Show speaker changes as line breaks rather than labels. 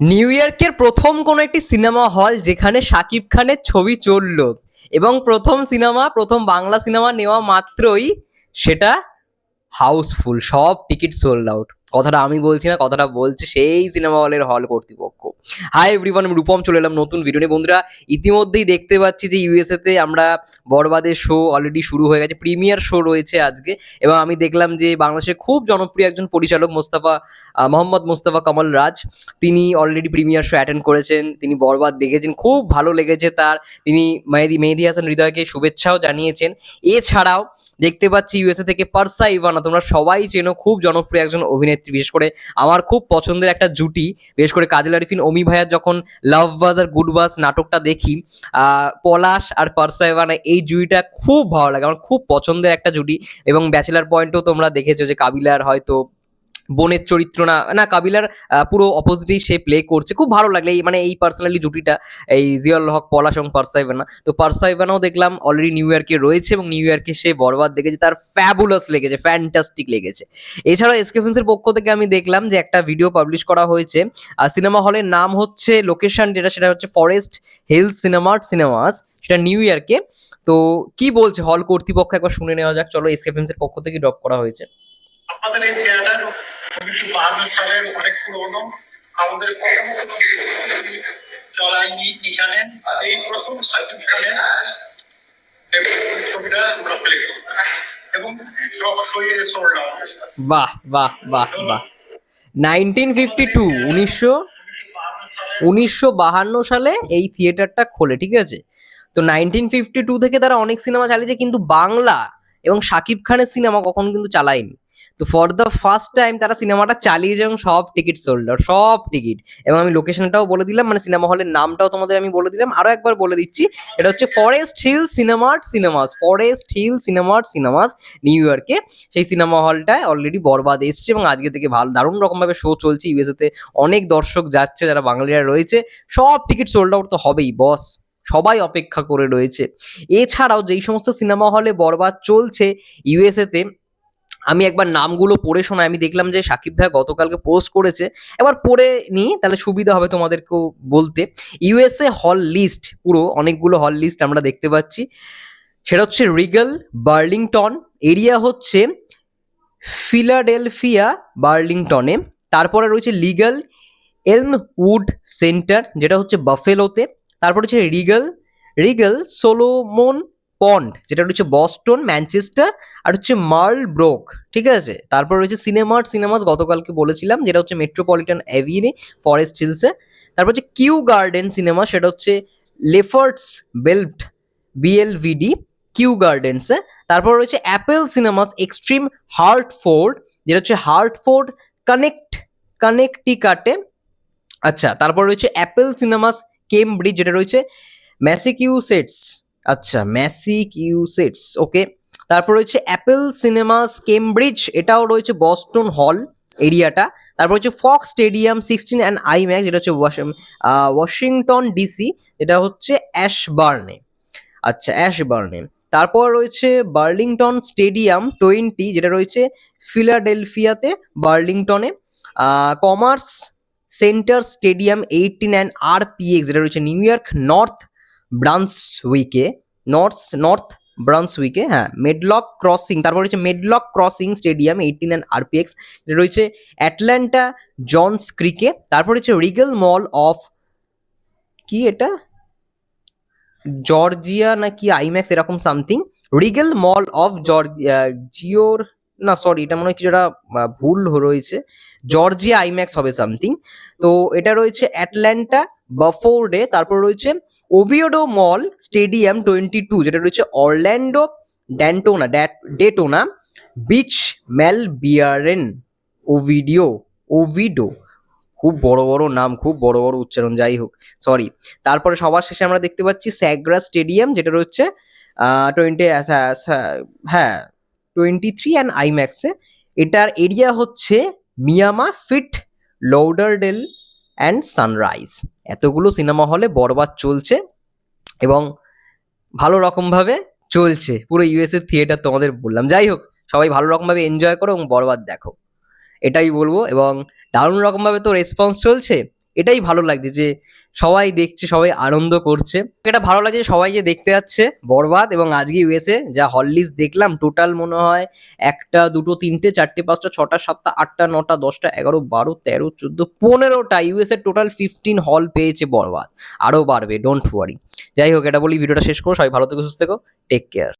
New ইয়র্কের প্রথম কোনো একটি সিনেমা হল যেখানে শাকিব খানের ছবি চলল। এবং প্রথম সিনেমা, প্রথম বাংলা সিনেমা নেওয়া মাত্রই সেটা হাউসফুল, সব টিকিট সোল্ড আউট কথাটা আমি বলছি না, কথাটা বলছে সেই সিনেমা হলের হল কর্তৃপক্ষ। হাই এভরিওয়ান আমি রূপম, চলে এলাম নতুন ভিডিও নিয়ে। বন্ধুরা, ইতিমধ্যেই দেখতে পাচ্ছি যে ইউএসএ তে আমরা বরবাদের শো অলরেডি শুরু হয়ে গেছে প্রিমিয়ার শো রয়েছে আজকে। এবং আমি দেখলাম যে বাংলাদেশের খুব জনপ্রিয় একজন পরিচালক মোস্তাফা মোহাম্মদ মোস্তাফা কামাল রাজ, তিনি অলরেডি প্রিমিয়ার শো অ্যাটেন্ড করেছেন, তিনি বরবাদ দেখেছেন, খুব ভালো লেগেছে তার। তিনি মেহেদি মেহেদি হাসান হৃদয়কে শুভেচ্ছাও জানিয়েছেন। এছাড়াও দেখতে পাচ্ছি ইউএসএ থেকে পারসা ইভানা, তোমরা সবাই চেনো, খুব জনপ্রিয় একজন অভিনেত্রী বিশেষ করে আমার খুব পছন্দের একটা জুটি, বিশেষ করে কাজল আরিফিন অমি ভাইয়ার যখন লাভ বাজ আর গুড বাজ নাটকটা দেখি পলাশ আর পারসা ইভানা এই জুটিটা খুব ভালো লাগে, আমার খুব পছন্দের একটা জুটি এবং ব্যাচেলার পয়েন্টও তোমরা দেখেছ যে কাবিলার হয়তো বোনের চরিত্র না না, কাবিলার পুরো অপোজিটেই সে প্লে করছে। খুব ভালো লাগলে মানে এই পার্সোনালি জুটিটা, এই জিয়াউল হক, পলাশ এবং পারসাইভানা তো পারসাইভানাও দেখলাম অলরেডি নিউ ইয়র্কে রয়েছে এবং নিউ ইয়র্কে সে বরবাদ দেখেছে, তার ফ্যাবুলাস লেগেছে ফ্যান্টাস্টিক লেগেছে। এছাড়াও এসকেফেন্সের পক্ষ থেকে আমি দেখলাম যে একটা ভিডিও পাবলিশ করা হয়েছে সিনেমা হলের নাম হচ্ছে লোকেশন যেটা, সেটা হচ্ছে ফরেস্ট হিলস সিনেমার্ট সিনেমাস সেটা নিউ ইয়র্কে তো কি বলছে হল কর্তৃপক্ষ? একবার শুনে নেওয়া যাক। চলো এসকে ফিল্মসের পক্ষ থেকে ড্রপ করা হয়েছে।
আমাদের এই থিয়েটার উনিশশো বাহান্ন সালের অনেক পুরনো। আমাদের চলাইনি এখানে। এই প্রথম সাকিব
বাহ বাহ বাহ বাহ। নাইনটিন ফিফটি টু, উনিশশো উনিশশো বাহান্ন সালে এই থিয়েটারটা খোলে, ঠিক আছে? তো নাইনটিন ফিফটি টু থেকে তারা অনেক সিনেমা চালিয়েছে, কিন্তু বাংলা এবং শাকিব খানের সিনেমা কখনো কিন্তু চালায়নি। তো ফর দ্য ফার্স্ট টাইম তারা সিনেমাটা চালিয়েছে এবং সব টিকিট সোল্ড সব টিকিট। এবং আমি লোকেশনটাও বলে দিলাম মানে সিনেমা হলের নামটাও তোমাদের আমি বলে দিলাম। আরও একবার বলে দিচ্ছি, এটা হচ্ছে Forest Hill Cinemart Cinemas Forest Hill Cinemart Cinemas New ইয়র্কে সেই সিনেমা হলটায় অলরেডি বরবাদ এসছে এবং আজকে থেকে ভালো, দারুণ রকমভাবে শো চলছে। ইউএসএতে অনেক দর্শক যাচ্ছে, যারা বাঙালিরা রয়েছে, সব টিকিট সোল্ড আউট তো হবেই বস সবাই অপেক্ষা করে রয়েছে। এছাড়াও যেই সমস্ত সিনেমা হলে বরবাদ চলছে ইউএসএতে আমি একবার নামগুলো পড়ে শোনাই। আমি দেখলাম যে সাকিব ভাই গতকালকে পোস্ট করেছে। এবার পড়ে নিই, তাহলে সুবিধা হবে তোমাদেরকেও বলতে। ইউএসএ হল লিস্ট পুরো অনেকগুলো হল লিস্ট আমরা দেখতে পাচ্ছি। সেটা হচ্ছে রিগল, বার্লিংটন, এরিয়া হচ্ছে ফিলাডেলফিয়া, বার্লিংটনে। তারপরে রয়েছে লিগাল, এলমউড সেন্টার, যেটা হচ্ছে বাফেলোতে। তারপর হচ্ছে রিগল রিগল, সোলোমন পন্ড, যেটা রয়েছে বস্টন, ম্যানচেস্টার আর হচ্ছে মার্ল ব্রোক ঠিক আছে? তারপর রয়েছে সিনেমার্ট সিনেমাস গতকালকে বলেছিলাম, যেটা হচ্ছে মেট্রোপলিটন অ্যাভিনে, ফরেস্ট হিলসে। তারপর হচ্ছে কিউ গার্ডেন সিনেমা, সেটা হচ্ছে লেফার্টস বেল্ট বিএলভিডি কিউ গার্ডেন্সে। তারপর রয়েছে অ্যাপেল সিনেমাস, এক্সট্রিম হার্টফোর্ড, যেটা হচ্ছে হার্টফোর্ড কানেক্ট, কানেকটিকাটে। আচ্ছা তারপর রয়েছে অ্যাপেল সিনেমাস, কেমব্রিজ, যেটা রয়েছে ম্যাসিকিউসেটস। আচ্ছা ম্যাসিকিউসেটস ওকে তারপর রয়েছে অ্যাপেল সিনেমাস কেমব্রিজ এটাও রয়েছে বস্টন হল এরিয়াটা। তারপর হচ্ছে Fox stadium sixteen and IMAX যেটা হচ্ছে ওয়াশ- ওয়াশিংটন ডিসি এটা হচ্ছে অ্যাশবার্নে আচ্ছা অ্যাশবার্নে তারপর রয়েছে বার্লিংটন স্টেডিয়াম টোয়েন্টি যেটা রয়েছে ফিলাডেলফিয়াতে বার্লিংটনে commerce centre stadium eighteen and R PX যেটা রয়েছে নিউ ইয়র্ক নর্থ ব্রান্সউইকে নর্থ নর্থ ব্রান্সউইকে হ্যাঁ মেডলক ক্রসিং, তারপর রয়েছে Medlock crossing stadium eighteen and RPX রয়েছে অ্যাটল্যান্টা জনস ক্রিকে, তারপর রয়েছে রিগেল মল অফ কি এটা? জর্জিয়া না কি আইম্যাক্স, এরকম something, Regal mall of Georgia জিওর, না, সরি, এটা মনে হয় কিছুটা ভুল রয়েছে, জর্জিয়া আইম্যাক্স হবে সামথিং, তো এটা রয়েছে অ্যাটল্যান্টা বাফোর্ডে তারপর রয়েছে Oviedo mall stadium twenty two যেটা রয়েছে Orlando Daytona Daytona beach mall বিয়ারেন Oviedo Oviedo খুব বড় বড় নাম, খুব বড় বড় উচ্চারণ, যাই হোক সরি তারপরে সবার শেষে আমরা দেখতে পাচ্ছি স্যাগ্রা স্টেডিয়াম যেটা রয়েছে টোয়েন্টি হ্যাঁ টোয়েন্টি থ্রি অ্যান্ড আইম্যাক্সে এটার এরিয়া হচ্ছে Miami Fort Lauderdale and Sunrise এতগুলো সিনেমা হলে বরবাদ চলছে এবং ভালো রকমভাবে চলছে। পুরো ইউএসএ থিয়েটার তোমাদের বললাম। যাই হোক, সবাই ভালো রকমভাবে এনজয় করো এবং বরবাদ দেখো। এটাই বলব এবং দারুণ রকমভাবে তো রেসপন্স চলছে। এটাই ভালো লাগছে যে সবাই দেখছে, সবাই আনন্দ করছে। এটা ভালো লাগছে সবাই যে দেখতে যাচ্ছে, বরবাদ। এবং আজকে ইউএসএ যা হল লিস্ট দেখলাম টোটাল মনে হয় একটা, দুটো, তিনটে, চারটে, পাঁচটা, ছটা, সাতটা, আটটা, নটা, দশটা, এগারো, বারো, তেরো, চোদ্দ, পনেরোটা ইউএসএ টোটাল ফিফটিন হল পেয়েছে বরবাদ। আরও বাড়বে ডোন্ট ওয়ারি যাই হোক, এটা বলি ভিডিওটা শেষ করো সবাই ভালো থেকো, সুস্থ থেকো। Take care